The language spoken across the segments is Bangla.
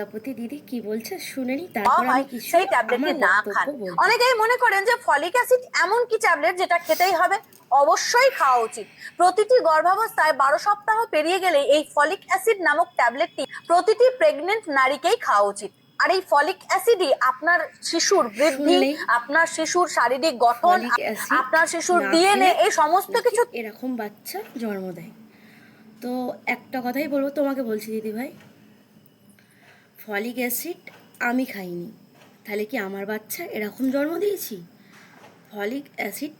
পদ্মাবতী দিদি কি বলছে শুনে নি তারপর আমি কিছু সেই ট্যাবলেটটি না খান। অনেকেই মনে করেন যে ফলিক অ্যাসিড এমন কি ট্যাবলেট যেটা খেতেই হবে? অবশ্যই খাওয়া উচিত। প্রতিটি গর্ভাবস্থায় বারো সপ্তাহ পেরিয়ে গেলে এই ফলিক অ্যাসিড নামক ট্যাবলেটটি প্রতিটি প্রেগনেন্ট নারীকেই খাওয়া উচিত। আর এই ফলিক অ্যাসিডই আপনার শিশুর বৃদ্ধি আপনার শিশুর শারীরিক গঠন আপনার শিশুর ডিএনএ এই সমস্ত কিছু এরকম বাচ্চা জন্ম দেয়। তো একটা কথাই বলব তোমাকে বলছি দিদি ভাই ফলিক অ্যাসিড আমি খাইনি। তাহলে কি আমার বাচ্চা এরকম জন্ম দিয়েছি? ফলিক অ্যাসিড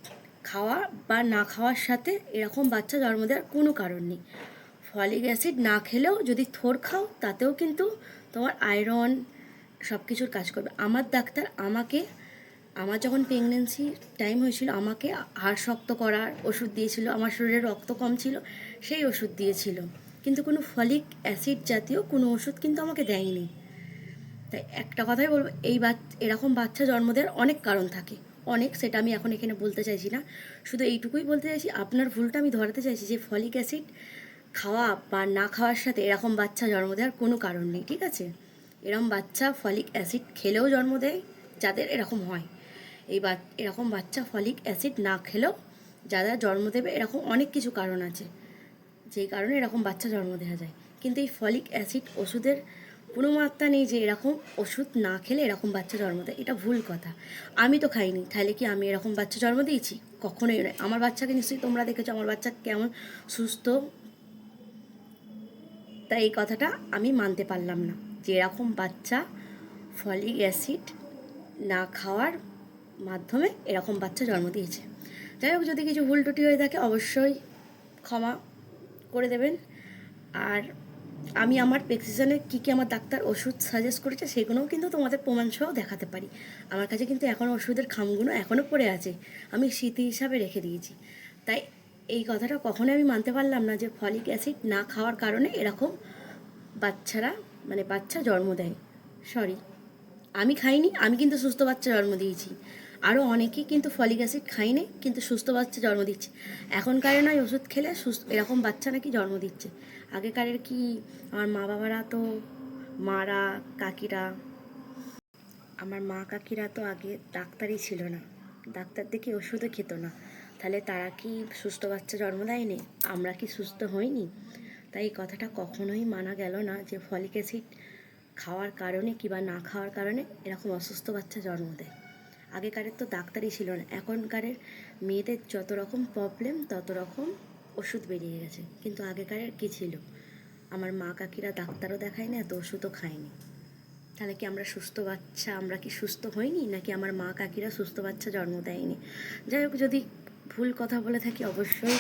খাওয়া বা না খাওয়ার সাথে এরকম বাচ্চা জন্ম দেওয়ার কোনো কারণ নেই। ফলিক অ্যাসিড না খেলেও যদি থোর খাও, তাতেও কিন্তু তোমার আয়রন সব কিছুর কাজ করবে। আমার ডাক্তার আমাকে, আমার যখন প্রেগনেন্সি টাইম হয়েছিল, আমাকে হাড় শক্ত করার ওষুধ দিয়েছিল, আমার শরীরে রক্ত কম ছিল, সেই ওষুধ দিয়েছিল। কিন্তু কোনো ফলিক অ্যাসিড জাতীয় কোনো ওষুধ কিন্তু আমাকে দেয়নি। তাই একটা কথাই বলব, এই বাচ্চা এরকম বাচ্চা জন্ম দেওয়ার অনেক কারণ থাকে। অনেক সেটা আমি এখন এখানে বলতে চাইছি না। শুধু এইটুকুই বলতে চাইছি, আপনার ভুলটা আমি ধরাতে চাইছি যে ফলিক অ্যাসিড খাওয়া বা না খাওয়ার সাথে এরকম বাচ্চা জন্ম দেওয়ার কোনো কারণ নেই, ঠিক আছে? এরকম বাচ্চা ফলিক অ্যাসিড খেলেও জন্ম দেয় যাদের এরকম হয়। এই বা, এরকম বাচ্চা ফলিক অ্যাসিড না খেলেও যারা জন্ম দেবে এরকম অনেক কিছু কারণ আছে। যেই কারণে এরকম বাচ্চা জন্ম দেওয়া যায়। কিন্তু এই ফলিক অ্যাসিড ওষুধের কোনো মাত্রা নেই যে এরকম ওষুধ না খেলে এরকম বাচ্চা জন্ম দেয়। এটা ভুল কথা। আমি তো খাইনি। তাহলে কি আমি এরকম বাচ্চা জন্ম দিয়েছি? কখনোই নয়। আমার বাচ্চাকে নিশ্চয়ই তোমরা দেখেছ, আমার বাচ্চা কেমন সুস্থ। তাই এই কথাটা আমি মানতে পারলাম না। যে এরকম বাচ্চা ফলিক অ্যাসিড না খাওয়ার মাধ্যমে এরকম বাচ্চা জন্ম দিয়েছে। যাই হোক, যদি কিছু ভুল ত্রুটি হয়ে থাকে, অবশ্যই ক্ষমা করে দেবেন। আর আমি আমার প্রেসক্রিপশানে কী কী আমার ডাক্তার ওষুধ সাজেস্ট করেছে সেগুলোও কিন্তু তোমাদের প্রমাণ সহ দেখাতে পারি। আমার কাছে কিন্তু এখনও ওষুধের খামগুলো এখনও পড়ে আছে। আমি স্মৃতি হিসাবে রেখে দিয়েছি। তাই এই কথাটা কখনোই আমি মানতে পারলাম না যে ফলিক অ্যাসিড না খাওয়ার কারণে এরকম বাচ্চারা মানে বাচ্চা জন্ম দেয়। সরি আমি খাইনি, আমি কিন্তু সুস্থ বাচ্চা জন্ম দিয়েছি। আরও অনেকেই কিন্তু ফলিক অ্যাসিড খাইনি কিন্তু সুস্থ বাচ্চা জন্ম দিচ্ছে। এখনকারে নয়, ওষুধ খেলে সুস্থ, এরকম বাচ্চা নাকি জন্ম দিচ্ছে। আগেকারের কি, আমার মা বাবারা তো, মারা, কাকিরা, আমার মা কাকিরা তো আগে ডাক্তারই ছিল না। ডাক্তার দেখে ওষুধও খেত না। তাহলে তারা কি সুস্থ বাচ্চা জন্ম দেয়নি? আমরা কি সুস্থ হইনি? তাই এই কথাটা কখনোই মানা গেল না যে ফলিক অ্যাসিড খাওয়ার কারণে কিংবা না খাওয়ার কারণে এরকম অসুস্থ বাচ্চা জন্ম দেয়। আগেকারের তো ডাক্তারই ছিল না। এখনকারের মেয়েদের যত রকম প্রবলেম তত রকম ওষুধ বেরিয়ে গেছে। কিন্তু আগেকারের কী ছিল? আমার মা কাকিরা ডাক্তারও দেখায়নি, এত ওষুধও খায়নি। তাহলে কি আমরা সুস্থ বাচ্চা, আমরা কি সুস্থ হইনি? নাকি আমার মা কাকিরা সুস্থ বাচ্চা জন্ম দেয়নি? যাই হোক, যদি ভুল কথা বলে থাকি অবশ্যই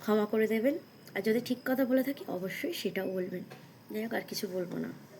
ক্ষমা করে দেবেন। আর যদি ঠিক কথা বলে থাকি, অবশ্যই সেটাও বলবেন। যাই হোক, আর কিছু বলব না।